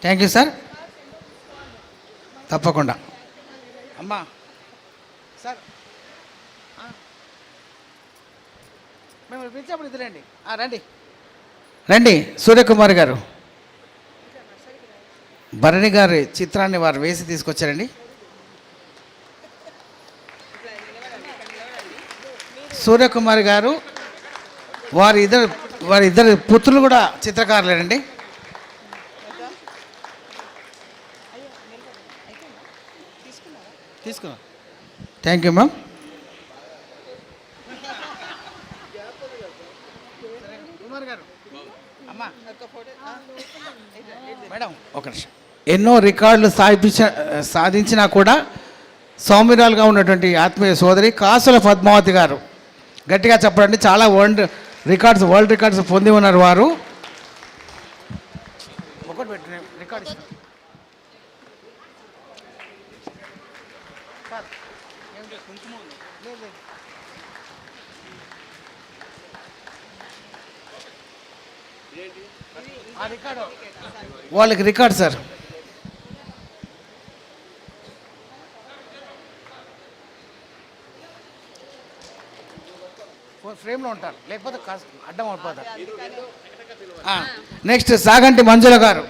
Thank you sir. తప్పకుండా. అమ్మా. Sir. మేము పిలిచినప్పుడు ఇది రండి. రండి. రండి సూర్యకుమార్ గారు. భరణి గారి చిత్రాన్ని వారు వేసి తీసుకొచ్చారండి. సూర్యకుమార్ గారు వారి ఇద్దరు వారి ఇద్దరు పుత్రులు కూడా చిత్రకారులేనండి. తీసుకున్నా. థ్యాంక్ యూ మ్యామ్ మేడం ఒక నిమిషం. ఎన్నో రికార్డులు సాధించ సాధించినా కూడా సౌమ్యురాలుగా ఉన్నటువంటి ఆత్మీయ సోదరి కాసుల పద్మావతి గారు. గట్టిగా చెప్పండి చాలా వరల్డ్ రికార్డ్స్ వరల్డ్ రికార్డ్స్ పొంది ఉన్నారు వారు. ఒకటి రికార్డ్ వాళ్ళకి రికార్డ్ సార్. ఫ్రేమ్లో ఉంటారు. లేకపోతే అడ్డం అయిపోతారు. నెక్స్ట్ సాగంటి మంజుల గారు.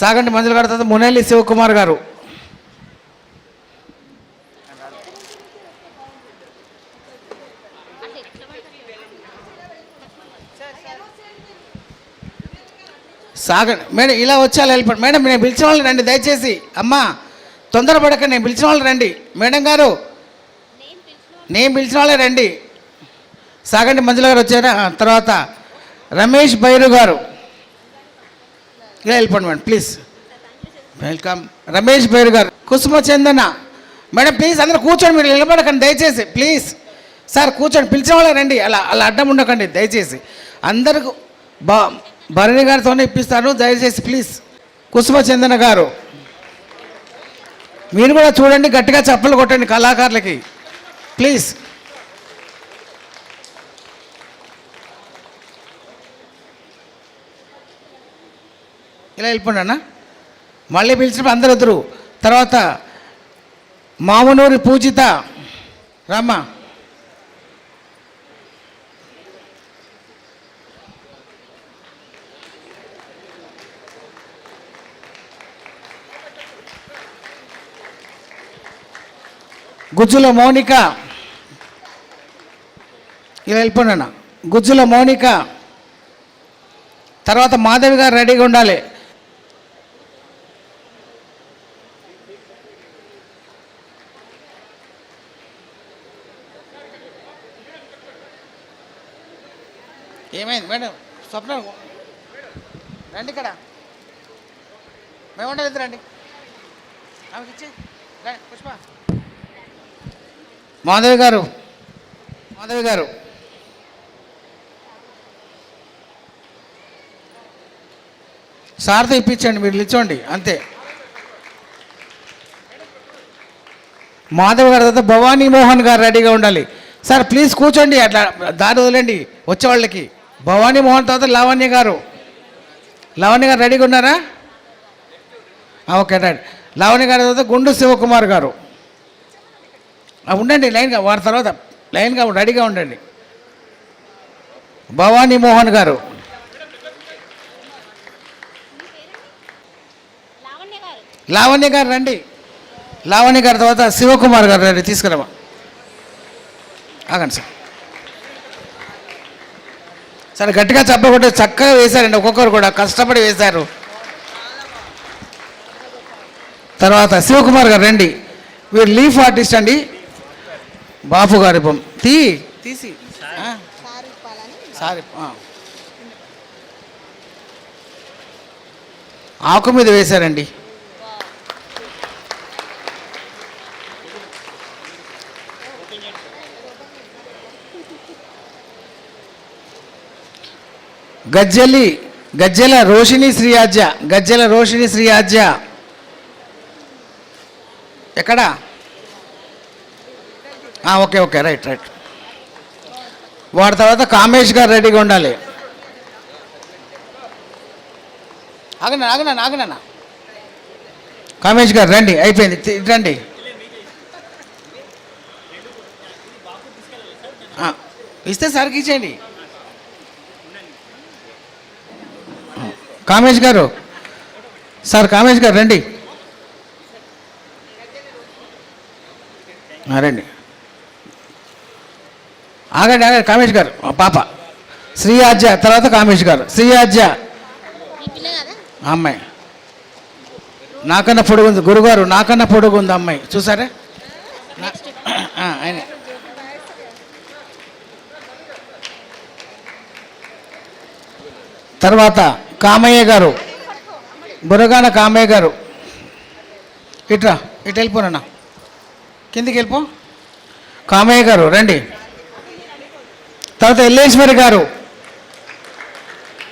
సాగంటి మంజుల గారు తర్వాత మునేలి శివకుమార్ గారు. సాగర్ మేడం ఇలా వచ్చాలి వెళ్ళిపోండి మేడం నేను పిలిచిన వాళ్ళు రండి దయచేసి. అమ్మా తొందరపడక నేను పిలిచిన వాళ్ళు రండి. మేడం గారు నేను పిలిచిన వాళ్ళే రండి. సాగండి మంజుల గారు వచ్చారా? తర్వాత రమేష్ బైరు గారు. ఇలా వెళ్ళిపోండి madam please welcome Ramesh Bairu గారు కుసుమ చందన. మేడం ప్లీజ్ అందరూ కూర్చోండి మీరు నిలబడకండి దయచేసి ప్లీజ్ సార్ కూర్చోండి పిలిచిన వాళ్ళే రండి. అలా అలా అడ్డం ఉండకండి దయచేసి. అందరికీ బా భరణి గారితోనే ఇప్పిస్తాను దయచేసి ప్లీజ్. కుసుమ చందన గారు మీరు కూడా చూడండి గట్టిగా చప్పలు కొట్టండి కళాకారులకి. ప్లీజ్. ఇలా వెళ్ళిపోండి అన్న. మళ్ళీ పిలిచినప్పుడు అందరు వద్దరు తర్వాత మామనూరి పూజిత రామ్మ. గుజ్జుల మౌనిక. ఇలా వెళ్ళిపోయినా గుజ్జుల మౌనిక. తర్వాత మాధవి గారు రెడీగా ఉండాలి. ఏమైంది మేడం? స్వప్న రండి ఇక్కడ. మేము ఉండలేదు రండి. ఆమెకి ఇచ్చి రండి, పుష్ప. మాధవి గారు మాధవి గారు. సార్తో ఇప్పించండి మీరు నిల్చోండి అంతే. మాధవ్ గారి తర్వాత భవానీ మోహన్ గారు రెడీగా ఉండాలి. సార్ ప్లీజ్ కూర్చోండి అట్లా దారి వదిలేండి వచ్చేవాళ్ళకి భవానీ మోహన్ తర్వాత లావణ్య గారు. లావణ్య గారు రెడీగా ఉన్నారా? Okay right. లావణ్య గారి తర్వాత గుండు శివకుమార్ గారు. ఉండండి లైన్గా వారి తర్వాత లైన్గా రెడీగా ఉండండి. భవానీ మోహన్ గారు. లావణ్య గారు. రండి. లావణ్య గారి తర్వాత శివకుమార్ గారు రండి తీసుకురామా. ఆగండి సార్. సరే గట్టిగా చెప్పకుంటే చక్కగా వేశారండి ఒక్కొక్కరు కూడా కష్టపడి వేశారు. తర్వాత శివకుమార్ గారు రండి. వీరు లీఫ్ ఆర్టిస్ట్ అండి. బాపు గారి బొమ్మ. తీ. తీసి. సారీ. ఆకు మీద వేశారండి. గజ్జలి గజ్జల రోషిణి శ్రీయాజ్య గజ్జల రోషిణి శ్రీయాజ్య. ఎక్కడ? Okay okay right right. వాడి తర్వాత కామేష్ గారు రెడీగా ఉండాలి. ఆగనా ఆగనా ఆగనా కామేష్ గారు రండి అయిపోయింది. రండి. ఇస్తే సార్కి ఇచ్చేయండి కామేష్ గారు సార్ కామేష్ గారు రండి. రండి. ఆగండి ఆగండి కామేష్ గారు పాప. శ్రీ ఆజ్య తర్వాత కామేష్ గారు. శ్రీ ఆ అమ్మాయి. నాకన్నా పొడుగు ఉంది గురుగారు నాకన్నా పొడుగు ఉంది అమ్మాయి. చూసారా? ఆయన. తర్వాత కామయ్య గారు. బురగాన కామయ్య గారు. ఇట్రా ఇటు వెళ్ళిపోనన్నా. కిందికి వెళ్ళిపో. కామయ్య గారు రండి. తర్వాత ఎల్లేశ్వరి గారు.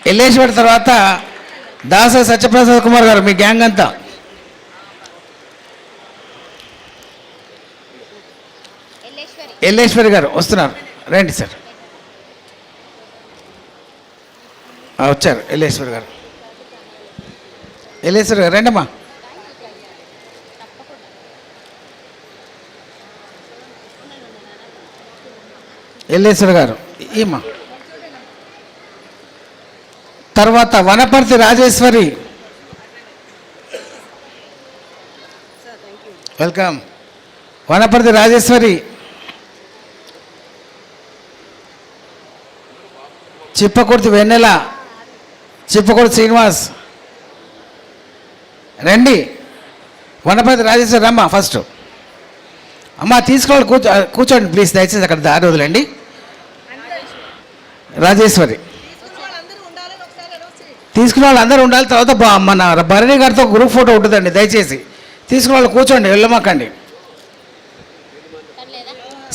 ఎల్లేశ్వరి తర్వాత దాస సత్యప్రసాద్ కుమార్ గారు మీ గ్యాంగ్ అంతా. ఎల్లేశ్వరి గారు వస్తున్నారు. రండి సార్. వచ్చారు ఎల్లేశ్వరి గారు. ఎల్లేశ్వరి గారు రండమ్మా. ఎల్లేశ్వరి గారు. ఈమ తర్వాత వనపర్తి రాజేశ్వరి. వెల్కమ్. వనపర్తి రాజేశ్వరి. చిప్పకుర్తి వెన్నెల. చిప్పకుర్తి శ్రీనివాస్. రండి. వనపర్తి రాజేశ్వరి రమ్మ ఫస్ట్. అమ్మ తీసుకోవాలి కూర్చో కూర్చోండి ప్లీజ్ దయచేసి అక్కడ దారి వదిలేండి. రాజేశ్వరి. తీసుకున్న వాళ్ళు అందరూ ఉండాలి తర్వాత మన భరణి గారితో గ్రూప్ ఫోటో ఉంటుందండి దయచేసి. తీసుకున్న వాళ్ళు కూర్చోండి వెళ్ళమాకండి.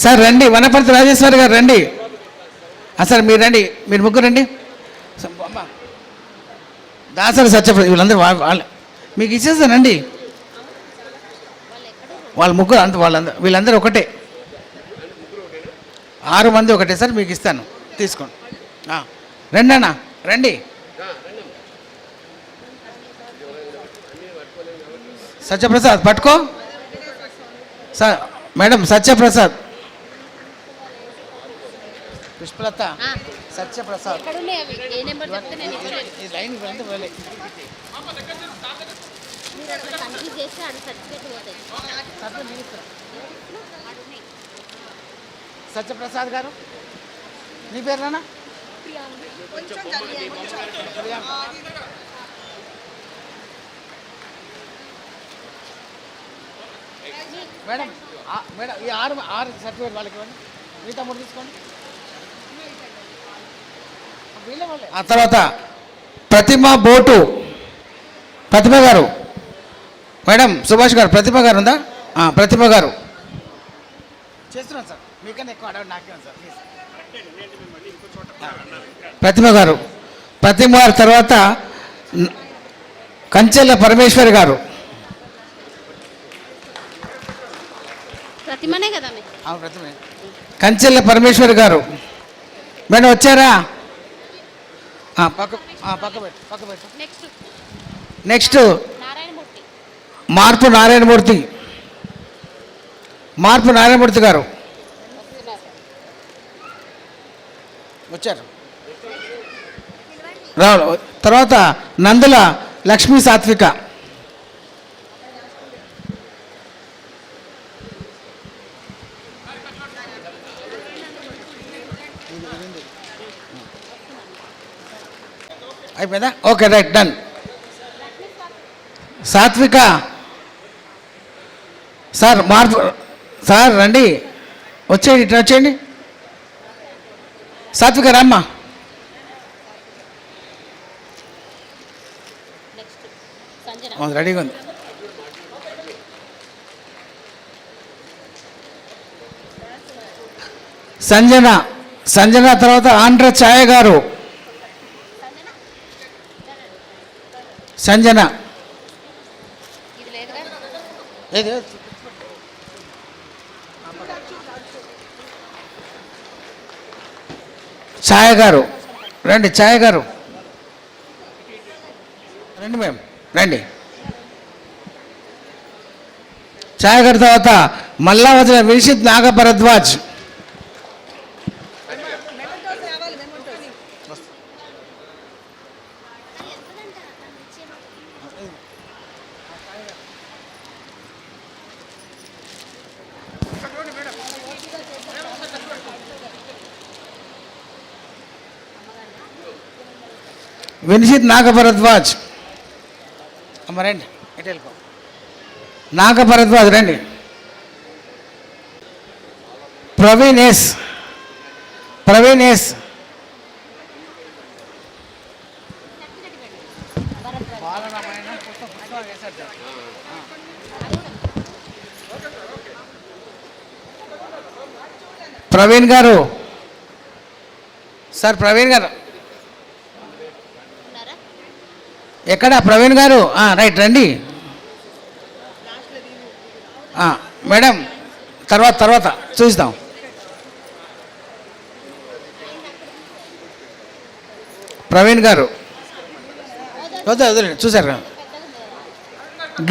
సార్ రండి వనపర్తి రాజేశ్వరి గారు రండి. సార్ మీరు రండి మీరు ముగ్గురు రండి. దాసరి సత్యప్రతి వీళ్ళందరూ వాళ్ళు వాళ్ళ మీకు ఇచ్చేస్తానండి వాళ్ళ ముగ్గురు అంత వాళ్ళందరూ వీళ్ళందరూ ఒకటే. ఆరు మంది ఒకటే సార్ మీకు ఇస్తాను. తీసుకోండి. ఆ, రండి అన్న రండి. సత్యప్రసాద్ పట్టుకో. Sir madam Satyaprasad. Pushpalatha Satyaprasad. ఈ లైన్ సత్యప్రసాద్ గారు? నీ పేరునా మేడం ఆ, మేడం ఈ ఆరు ఆరు సర్టిఫికేట్ వాళ్ళకి ఇవ్వండి మిగతా మూడు తీసుకోండి. ఆ తర్వాత ప్రతిమ బోటు ప్రతిమ గారు. మేడం సుభాష్ గారు ప్రతిమ గారు ఉందా? ప్రతిమ గారు. చేస్తున్నాను సార్. మీకన్నా ఎక్కువ అడగండి నాకే సార్ ప్లీజ్. ప్రతిమ గారు. ప్రతిమ గారు తర్వాత కంచెల పరమేశ్వరి గారు. ప్రతిమనే కదా ఆమె. ప్రతిమ. కంచెల పరమేశ్వరి గారు. మేడం వచ్చారా? ఆ, పక్క ఆ, పక్క పెట్టు పక్క పెట్టు. నెక్స్ట్ మార్పు నారాయణమూర్తి. మార్పు నారాయణమూర్తి గారు. వచ్చారు. రావు తర్వాత నందుల లక్ష్మీ సాత్విక. అయిపోయిందా? Okay right done. Satvika. Sir మార్పు సార్ రండి. వచ్చేయండి ఇట్లా వచ్చేయండి. సాత్విక రామ్మా. నెక్స్ట్ సంజన అవును, రెడీగా ఉంది. సంజన సంజన తర్వాత ఆంధ్ర ఛాయ గారు. సంజన ఇది లేదుగా ఏది ఛాయ గారు రండి ఛాయ గారు రండి మేము రండి. ఛాయగడ తర్వాత మల్లా వచ్చిన వినిషిత్ నాగభరద్వాజ్ వినిషిత్ నాగభరద్వాజ్. అమ్మ రండి ఎటు వెళ్ళిపో. నాగభరద్వాజ్ రండి. ప్రవీణ్ ఎస్ ప్రవీణ్ ఎస్ ప్రవీణ్ గారు. సార్ ప్రవీణ్ గారు ఉన్నారా ఎక్కడ? ప్రవీణ్ గారు? రైట్ రండి. మేడం తర్వాత తర్వాత చూస్తాం ప్రవీణ్ గారు. చూసారు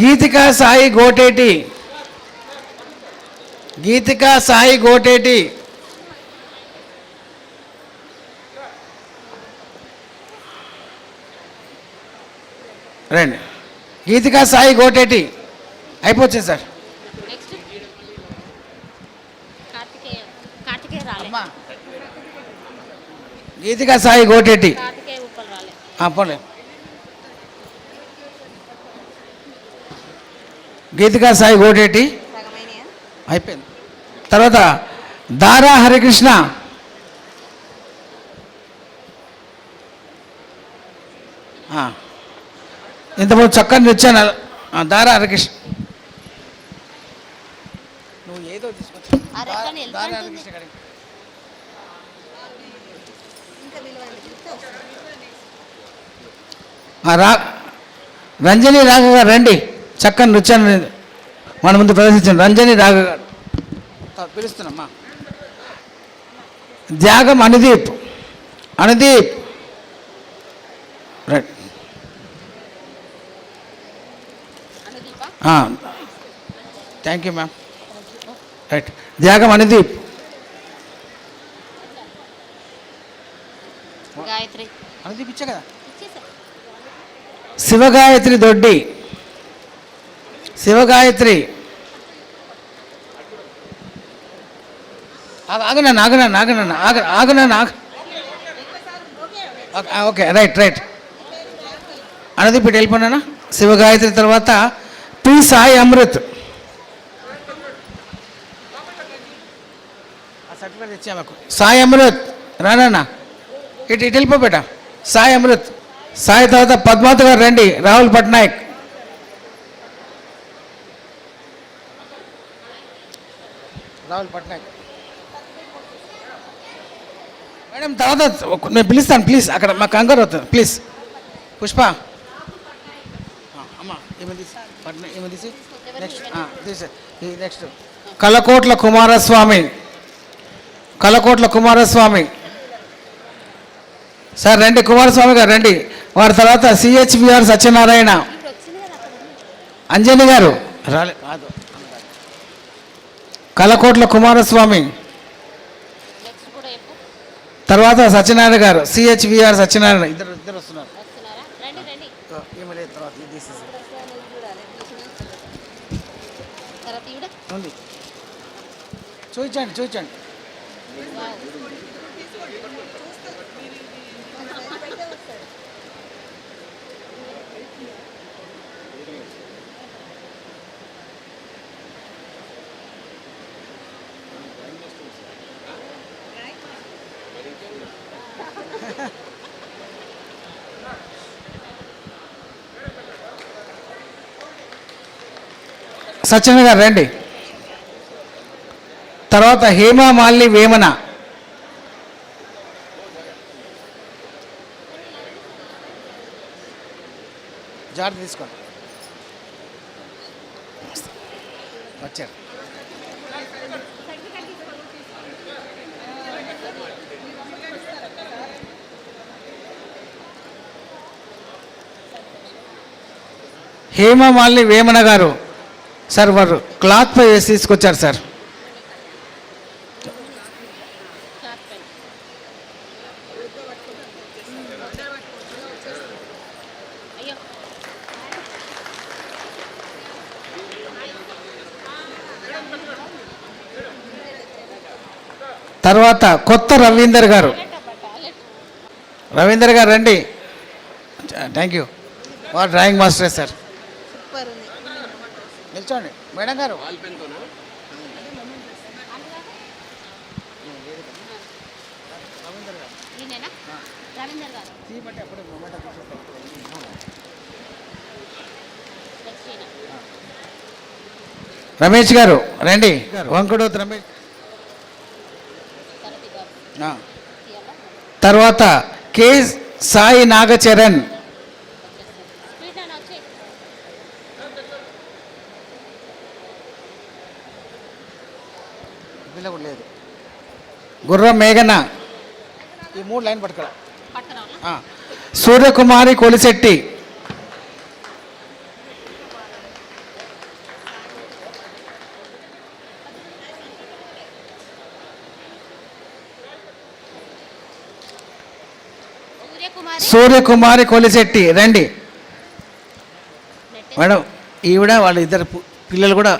గీతికా సాయి గోటేటి. గీతికా సాయి గోటేటి. రండి. గీతిక సాయి గోటేటి అయిపోతుంది సార్. నెక్స్ట్. కార్తికేయ. కార్తికేయ రాలే. గీతిక సాయి గోటేటి కార్తికేయ ఉప్పల్ రాలే. ఆ, పోలే. గీతికా సాయి గోడేటి అయిపోయింది. తర్వాత దారా హరికృష్ణ. ఆ. ఇంతకుముందు చక్కని నృత్యాన్ని ఆ, దారా హరికృష్ణ. నువ్వు ఏదో తీసుకొచ్చు రా రంజని రాఘ గారు రండి. చక్కని నృత్యాన్ని మన ముందు ప్రదర్శించండి. రంజని రాఘ గారు. పిలుస్తున్నామ్మా. Thyagam Anudeep. Anudeep. Right Anudeep thank you ma'am right Thyagam Anudeep Anudeep ఇచ్చా కదా? శివగాయత్రి దొడ్డి. శివగాయత్రి. ఆగ- ఆగనన్న ఆగనన్న ఆగనన్న ఆగ ఆగనన్న ఆగ ఓకే, రైట్ రైట్. అనేది ఇప్పుడు వెళ్ళిపోయినా శివగాయత్రి తర్వాత పి సాయి అమృత్ సాయి అమృత్ రానన్నా ఇటు ఇటు వెళ్ళిపో బేట. సాయి అమృత్ సాయి తర్వాత పద్మావతి గారు రండి. రాహుల్ పట్నాయక్. రాహుల్ పట్నాయక్. మేడం తర్వాత నేను పిలుస్తాను. ప్లీజ్ అక్కడ మా కంగారు అవుతుంది. ప్లీజ్ పుష్ప. అమ్మ ఏమి తీసి పట్నా ఏమి తీసి నెక్స్ట్ తీసే. ఈ నెక్స్ట్ కలకోట్ల కుమారస్వామి. కలకోట్ల కుమారస్వామి. సార్ రండి కుమారస్వామి గారు రండి. వారి తర్వాత సిహెచ్బిఆర్ సత్యనారాయణ. అంజని గారు. రాలే కాదు. కలకోట్ల కుమారస్వామి. తర్వాత సత్యనారాయణ గారు సిహెచ్విఆర్ సత్యనారాయణ. ఇద్దరు ఇద్దరు వస్తున్నారు వస్తున్నారా రండి రండి ఏమీ లేదు తర్వాత ఇది తీసేసి. తర్వాత ఈవిడ ఉంది చూపించండి చూపించండి. సచిన్ గారు రండి. తర్వాత హేమా మాలిని వేమన. జాగ్రత్త తీసుకోండి. వచ్చారు. హేమమాలిని వేమన గారు సార్ వారు క్లాత్ పై వేసి తీసుకొచ్చారు సార్. తర్వాత కొత్త రవీందర్ గారు. రవీందర్ గారు రండి. థ్యాంక్ యూ వారు డ్రాయింగ్ మాస్టరే సార్ నిల్చోండి. మేడం గారు. రమేష్ గారు రండి. వంకుడోతు రమేష్ తరతి గారు ఆ. తీయాలా తర్వాత కె సాయి నాగచరణ్. లేదు. గుర్రం మేఘన. ఈ మూడు లైన్ ఆ. సూర్యకుమారి కొలిశెట్టి. సూర్యకుమారి కొలిశెట్టి రండి. మేడం ఈవిడ వాళ్ళ ఇద్దరు పిల్లలు కూడా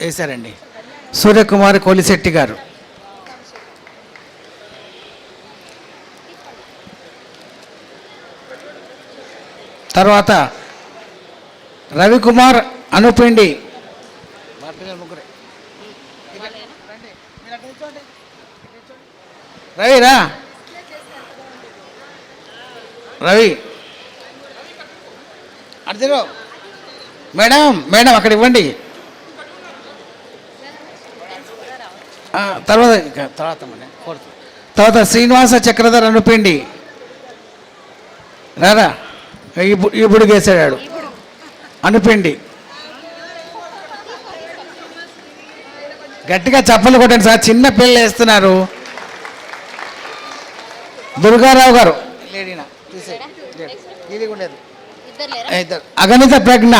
వేశారండి. సూర్యకుమారి కొలిశెట్టి గారు. తర్వాత రవికుమార్ అనుపిండి. రవి రా. రవి. అడిదిరో మేడం మేడం అక్కడ ఇవ్వండి. తర్వాత తర్వాత తర్వాత శ్రీనివాస చక్రధర్ అనుపిండి. రారా? ఇప్పుడు ఇప్పుడు గేసాడాడు అనుపిండి. గట్టిగా చప్పలు కొట్టండి సార్ చిన్న పిల్లలు వేస్తున్నారు. దుర్గారావు గారు. లేడీనా? ఇది ఇద్దరు. అగణిత ప్రజ్ఞ.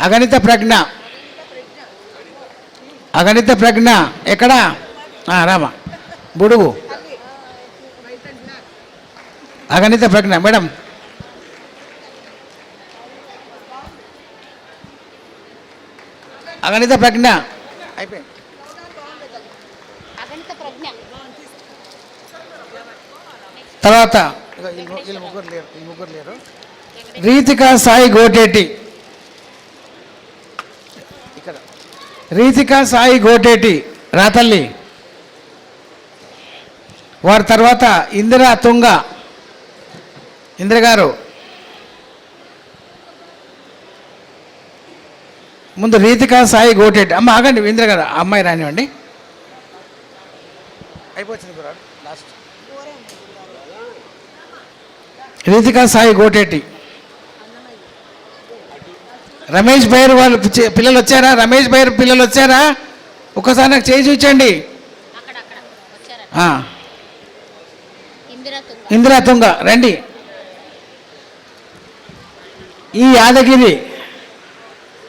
అగణిత ప్రజ్ఞ. అగణిత ప్రజ్ఞ. ఎక్కడా? రామా. బుడుగు. అగణిత ప్రజ్ఞ. మేడం. అగణిత ప్రజ్ఞ. అయిపోయింది. తర్వాత ముగ్గురు లేరు ఈ ముగ్గురు లేరు. రీతిక సాయి గోటేటి. ఇక్కడ. రీతిక సాయి గోటేటి రాతల్లి వారి తర్వాత ఇందిరా తుంగ. ఇందిర గారు. ముందు రీతిక సాయి గోటేటి. అమ్మ ఆగండి ఇందిర గారు అమ్మాయి రానివ్వండి. అయిపోతుంది గురాడు లాస్ట్ రీతికా సాయి గోటేటి. రమేష్ బైర్ వాళ్ళు పిల్లలు వచ్చారా? రమేష్ బైర్ పిల్లలు వచ్చారా? ఒక్కసారి నాకు చేయి చూచండి. ఇందిరా తుంగ. రండి. ఈ యాదగిరి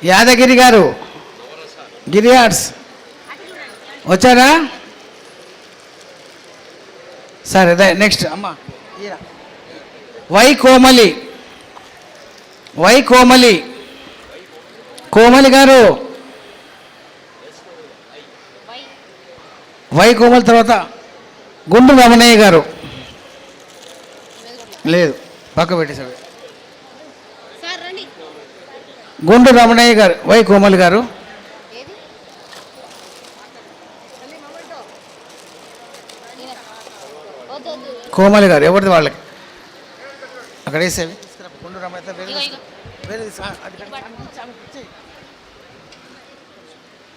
యాదగిరి గారు గిరి ఆర్ట్స్ వచ్చారా? సరే నెక్స్ట్ అమ్మ. వై కోమలి వై కోమలి కోమలి గారు. వై కోమలి తర్వాత గుండు రమణయ్య గారు. లేదు పక్క పెట్టేసాడు గుండు రమణయ్య గారు వై కోమలి గారు. కోమలి గారు ఎవరిది వాళ్ళకి? ఇచ్చేయి.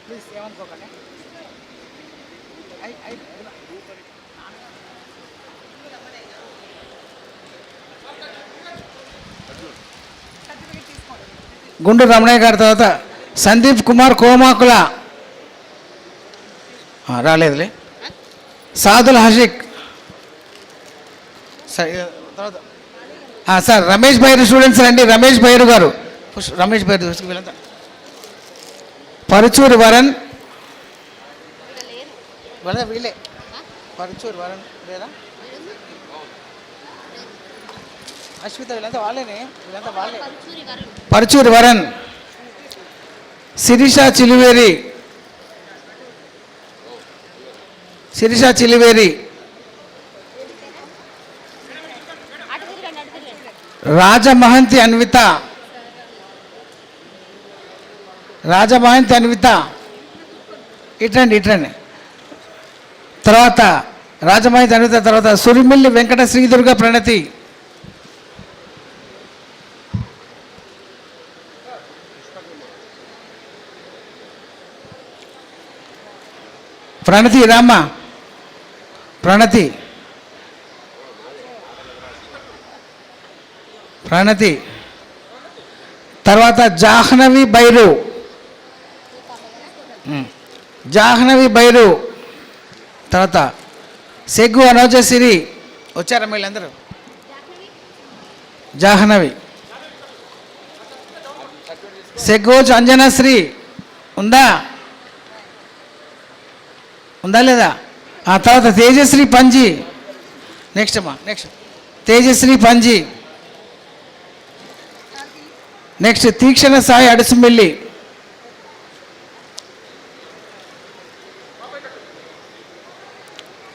ప్లీజ్ ఏమనుకోకండి. ఐ- ఐ- గుండు రమణయ్య గారి తర్వాత సందీప్ కుమార్ కోమాకుల. రాలేదులే. సాదుల్ హషిక్. తర్వాత సార్ రమేష్ బైరు స్టూడెంట్స్ రండి. రమేష్ బైరు గారు. రమేష్ వీళ్ళంతా పరుచూరి వరన్. లేరు వీళ్ళ? పరుచూరి వరన్ లేదా? అశ్విత వీళ్ళంతా వాళ్ళేనే? వీళ్ళంతా వాళ్ళే. పరుచూరి వరుణ్ పరుచూరి వరన్. శిరీష చిలువేరి. శిరీష చిలువేరి. రాజమహంతి అన్విత. రాజమహంతి అన్విత. ఇటండి ఇటండి. తర్వాత రాజమహంతి అన్విత తర్వాత సురిమిల్లి వెంకట శ్రీదుర్గ ప్రణతి. ప్రణతి రామ్మ. ప్రణతి. ప్రణతి. తర్వాత జాహ్నవి బైరు. జాహ్నవి బైరు. తర్వాత సెగ్గు అనోజసిరి. వచ్చారా వీళ్ళందరూ జాహ్నవి. సెగ్గోజ్ అంజనాశ్రీ ఉందా? ఉందా లేదా? ఆ తర్వాత తేజశ్రీ పంజీ. నెక్స్ట్ అమ్మా next. Tejasri Panji. Next Teekshana Sai Adusumilli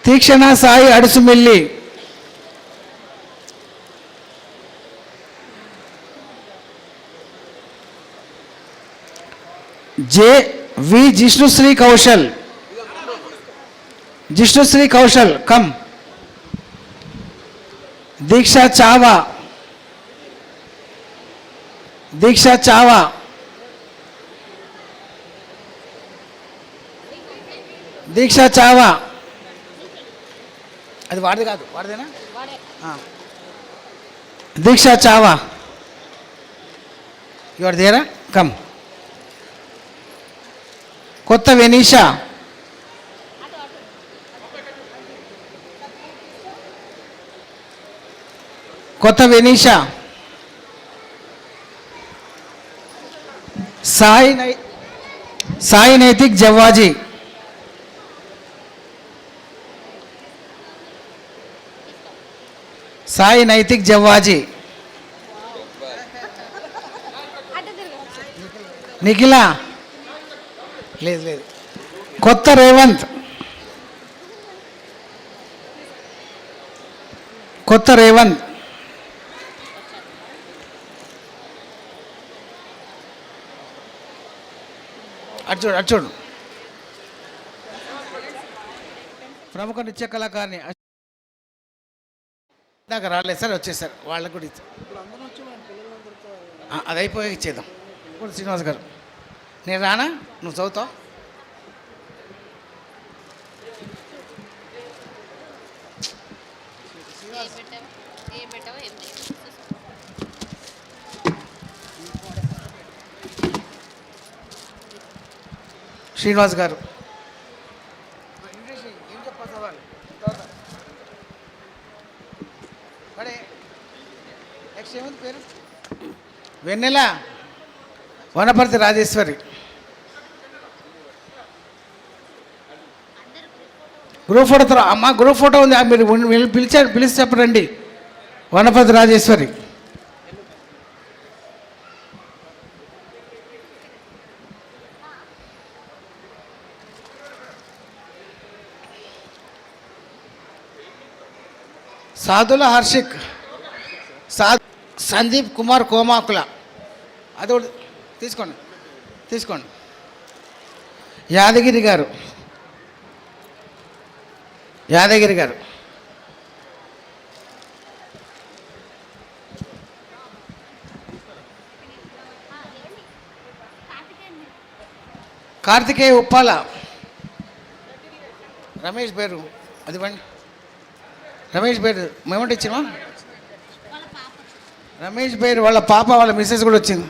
Teekshana Sai Adusumilli J V Jishnusri Kaushal Jishnusri Kaushal come Deeksha Chava Deeksha Chava? దీక్ష చావా? అది వాడిది కాదు వాడిదేనా? దీక్ష చావా? యువర్ దేరా కమ్. కొత్త వెనీషా? కొత్త వెనీషా? సాయి సాయి నైతిక్ జవ్వాజీ. సాయి నైతిక్ జవ్వాజీ. నిఖిల? లేదు లేదు. కొత్త రేవంత్. కొత్త రేవంత్. అటు చూడు ప్రముఖ నృత్య కళాకారిణి దాకా రాలేదు సార్ వచ్చేసారు. వాళ్ళకు కూడా అది అయిపోయి ఇచ్చేద్దాం. ఇప్పుడు శ్రీనివాస్ గారు. నేను రానా? నువ్వు చదువుతావు? శ్రీనివాస్ గారు. వెన్నెల వనపర్తి రాజేశ్వరి. గ్రూప్ ఫోటో తర్వాత అమ్మ గ్రూప్ ఫోటో ఉంది. ఆ మీరు పిలిచారు పిలిచి చెప్పరండి వనపర్తి రాజేశ్వరి. సాధుల హర్షిక్ సా సందీప్ కుమార్ కోమాకుల. అది ఒకటి తీసుకోండి తీసుకోండి. యాదగిరి గారు. యాదగిరి గారు. కార్తికేయ ఉప్పాల. రమేష్ పేరు అది పండి రమేష్ పేరు మేమంటే ఇచ్చినా రమేష్ పేరు వాళ్ళ పాప వాళ్ళ మిస్సెస్ కూడా వచ్చింది.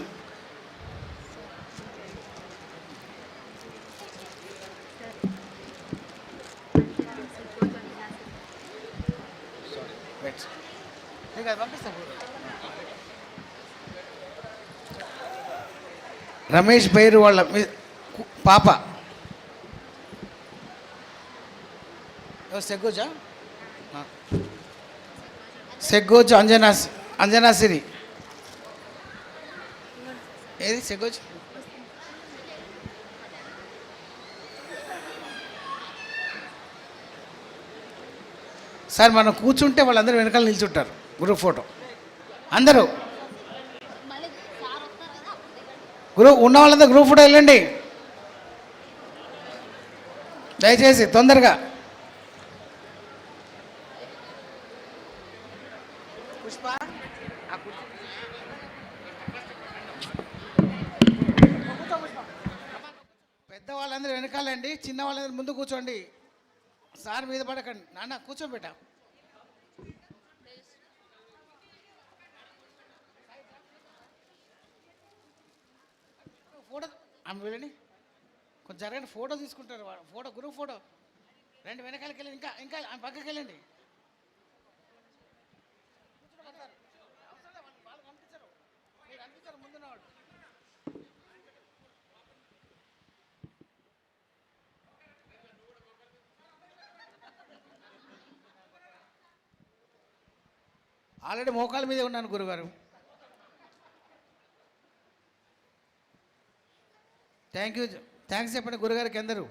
రమేష్ పేరు వాళ్ళ పాప. ఎవరు సెగ్గోజా? సెగ్గోజు అంజనా అంజనాసిరి ఏది? సెగ్గోచు సార్ మనం కూర్చుంటే వాళ్ళందరూ వెనకాల నిల్చుంటారు. Group photo. అందరూ. గ్రూప్ ఉన్న వాళ్ళందరూ గ్రూప్ ఫోటో వెళ్ళండి. దయచేసి తొందరగా పుష్ప పెద్దవాళ్ళందరూ వెనకాలండి చిన్న వాళ్ళందరూ ముందు కూర్చోండి. సార్ మీద పడకండి. నాన్న కూర్చోబెట్ట. ఫోటో ఆమె వెళ్ళండి. కొంచెం జరగండి ఫోటో తీసుకుంటారు వాడు ఫోటో గ్రూప్ ఫోటో. రెండు వెనకాలకి వెళ్ళండి ఇంకా ఇంకా ఆమె పక్కకి వెళ్ళండి ఆల్రెడీ మోకాల మీదే ఉన్నాను గురుగారు. థ్యాంక్ యూ థ్యాంక్స్ చెప్పండి గురుగారికి అందరూ.